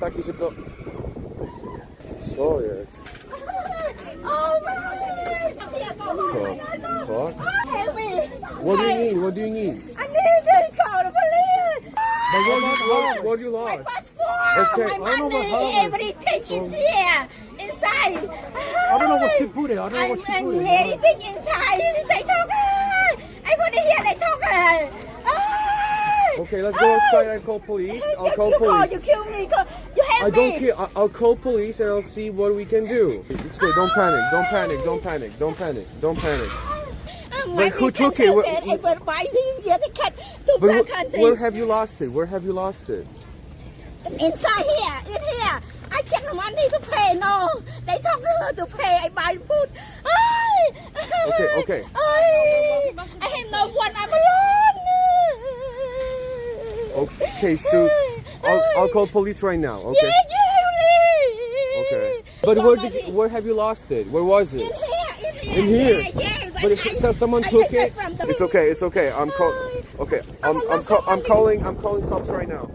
Taki, go... Co jest? Oh! Fuck. What do you need? What do you need? I need to the police! But what, you, what, what you My lost? passport, Okay, my I don't know what money, happened. everything is oh. here, inside. I don't know what you put it. I don't know I'm, what I'm put it. everything inside. They took it. I put it here. They took it. Okay, let's go outside and call police. I'll call you call, police. you kill me. Call, you I don't care. I- I'll call police and I'll see what we can do. It's good. Don't panic. Don't panic. Don't panic. Don't panic. Don't panic. Um, who took it? What- Said, I will buy you the cat to But back country. where have you lost it? Where have you lost it? Inside here, in here. I check the money to pay. No, they took her to pay. I buy food. Ay! Okay, okay. Ay! I have no one. I'm alone. Okay, shoot. I'll, I'll call police right now. Okay. Yeah, yeah, Okay. But where did you, where have you lost it? Where was it? In here, in here. In here. Yeah, yeah, But I- if so someone took it. It's okay. It's okay. I'm call. Okay. I'm I'm, call, I'm calling. I'm calling cops right now.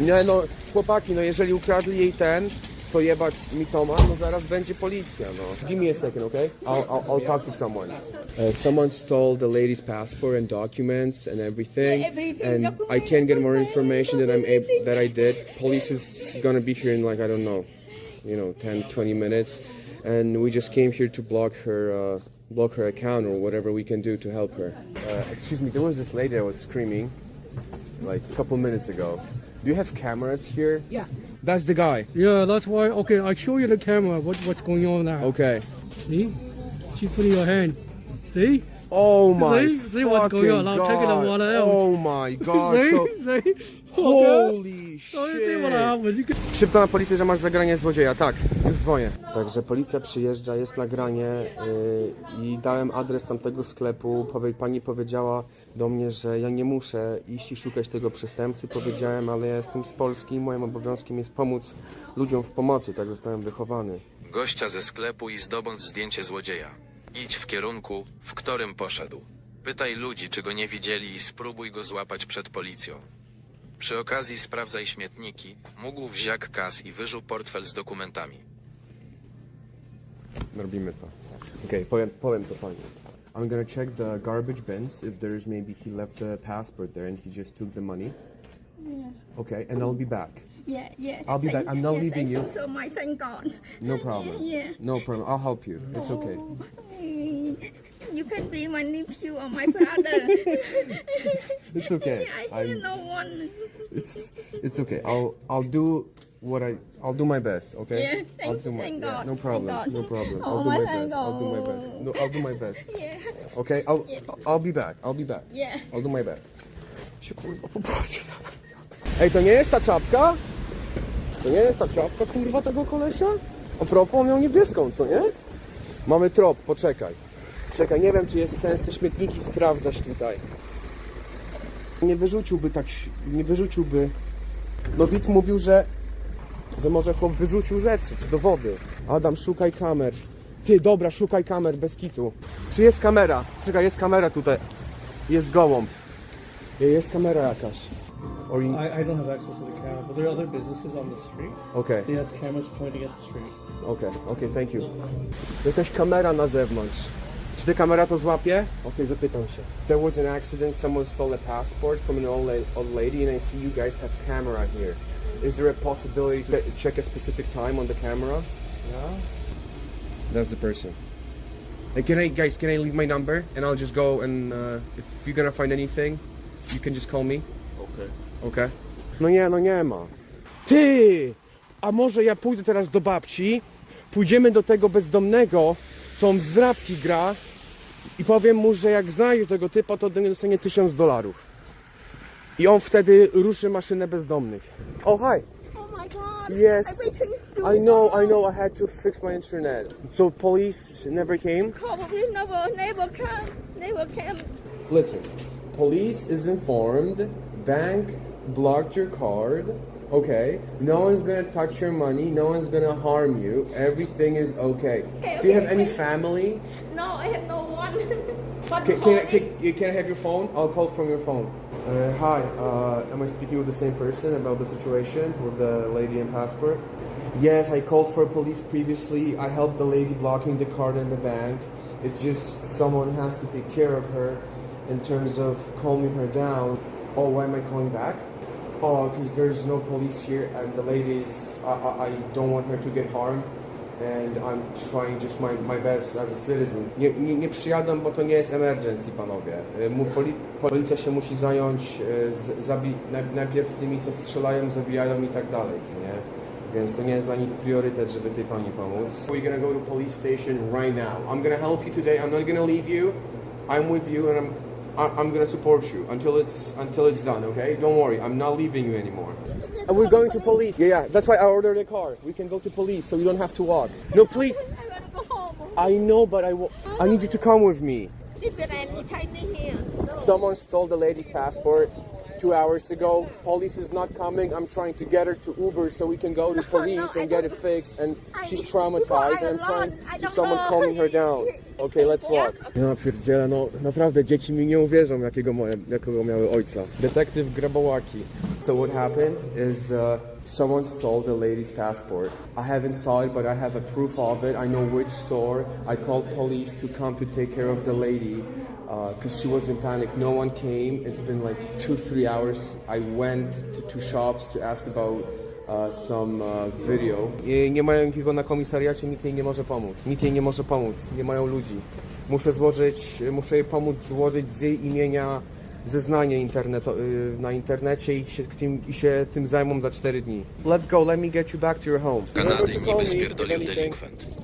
Nie no, chłopaki, no jeżeli ukradli jej ten, to jebać mi Toma, no zaraz będzie policja, no. Give me a second, okay? I'll, I'll, I'll talk to someone. Uh, someone stole the lady's passport and documents and everything, and I can't get more information that I'm able, that I did. Police is gonna be here in like, I don't know, you know, 10, 20 minutes. And we just came here to block her, uh, block her account or whatever we can do to help her. Uh, excuse me, there was this lady that was screaming like a couple minutes ago. Do you have cameras here? Yeah. That's the guy. Yeah, that's why. Okay, I show you the camera. What what's going on now? Okay. See, she put in your hand. See, Oh my See? See what's going on? I'll take it God. on one out. Oh my god. see, So, see. holy shit. Szybko na policję, że masz zagranie złodzieja. Tak, już dzwonię. Także policja przyjeżdża, jest nagranie yy, i dałem adres tamtego sklepu. Powie, pani powiedziała do mnie, że ja nie muszę iść i szukać tego przestępcy. Powiedziałem, ale ja jestem z Polski i moim obowiązkiem jest pomóc ludziom w pomocy. Tak zostałem wychowany. gościa ze sklepu i zdobądź zdjęcie złodzieja. Idź w kierunku, w którym poszedł. Pytaj ludzi, czy go nie widzieli i spróbuj go złapać przed policją. Przy okazji sprawdzaj śmietniki, mógł wziak kas i wyżuł portfel z dokumentami. Robimy to. Okay, powiem, powiem co pani. I'm gonna check the garbage bins if there's maybe he left the passport there and he just took the money. Yeah, Okay, and I'll be back. Yeah, yeah. I'll be Thank- back. I'm not yes, leaving thank you. so much. Thank God. No problem. Yeah. No problem. I'll help you. It's oh, okay. You can be my nephew or my brother. It's okay. I I'm- no one. It's it's okay. I'll I'll do what I I'll do my best. Okay. Yeah, thank- I'll do my thank yeah, God, no problem. God. No problem. Oh, I'll do my my best. I'll do my best. No, I'll do my best. Yeah, Okay. I'll I'll be back. I'll be back. yeah. I'll do my best. Się kurwa popatrz. Ej, to nie jest ta czapka? To nie jest ta czapka kurwa tego kolesia? A propos, on miał niebieską, co nie? Mamy trop, poczekaj. Czekaj, nie wiem czy jest sens te śmietniki sprawdzać tutaj. Nie wyrzuciłby tak, nie wyrzuciłby. No widz mówił, że, że może chłop wyrzucił rzeczy, czy do wody. Adam, szukaj kamer. Ty, dobra, szukaj kamer, bez kitu. Czy jest kamera? Czekaj, jest kamera tutaj. Jest gołąb. Jest kamera jakaś. Or you... I, I don't have access to the camera, but there are other businesses on the street. Okay. They have cameras pointing at the street. okej, okej, thank you. Jakaś kamera na zewnątrz. Czy ta kamera to złapie? Okej, zapytam się. There was an accident, someone stole a passport from an old, la- old lady and I see you guys have camera here. Is there a possibility to check a specific time on the camera? Yeah. That's the person. Hey, can I, guys, can I leave my number and I'll just go and uh, if you're gonna find anything, you can just call me. Okay. Okej. No nie, no nie ma. Ty! A może ja pójdę teraz do babci, pójdziemy do tego bezdomnego, co on w zdrabki gra i powiem mu, że jak znajdzie tego typa, to ode mnie dostanie 1000 dolarów. I on wtedy ruszy maszynę bezdomnych. Oh, hi. Oh my God. Yes. Everything do I know, I know, I had to fix my internet. So police never came? Probably never, never come, never came. Listen, police is informed, bank blocked your card, okay? No one's gonna touch your money, no one's gonna harm you, everything is okay. Okay, Do you okay, have any okay. family? No, I have no one. Can, can, I, only- can, can I have your phone? I'll call from your phone. Uh, hi, uh, am I speaking with the same person about the situation with the lady and passport? Yes, I called for police previously. I helped the lady blocking the card in the bank. It's just someone has to take care of her in terms of calming her down. Oh, why am I calling back? Oh, because there's no police here and the ladies, I, I, I don't want her to get harmed. And I'm trying just my, my best as a citizen. Nie, nie, nie przyjadę, bo to nie jest emergency, panowie. Mu- Poli, policja się musi zająć y, z, zabi, naj- najpierw tymi, co strzelają, zabijają i tak dalej, co nie? Więc to nie jest dla nich priorytet, żeby tej pani pomóc. We're gonna go to police station right now. I'm gonna help you today. I'm not gonna leave you. I'm with you and I'm I'm gonna support you until it's until it's done, okay? Don't worry, I'm not leaving you anymore. And we're going to police. Yeah, yeah. That's why I ordered a car. We can go to police, so you don't have to walk. No, please. I want to go home. I know, but I wa- I need you to come with me. This is any Chinese here. Someone stole the lady's passport two hours ago. Police is not coming. I'm trying to get her to Uber so we can go to No, police no, I and get it fixed. And I- she's traumatized. I And I'm trying to someone know. calming her down. Okay, let's walk. Ja pierdzielę, no naprawdę dzieci mi nie uwierzą, jakiego, moje, jakiego miały ojca. Detektyw Grabołaki. So what happened is uh, someone stole the lady's passport. I haven't saw it, but I have a proof of it. I know which store. I called police to come to take care of the lady because she was in panic. No one came. It's been like two, three hours. I went to two shops to ask about uh, some uh, video. Nie, nie mają nikogo na komisariacie, nikt jej nie może pomóc. Nikt jej nie może pomóc, nie mają ludzi. Muszę złożyć, muszę jej pomóc złożyć z jej imienia zeznanie interneto, y, na internecie i się, tym, i się tym zajmą za 4 dni. Let's go, let me get you back to your home. Kanady niby spierdolił delikwent.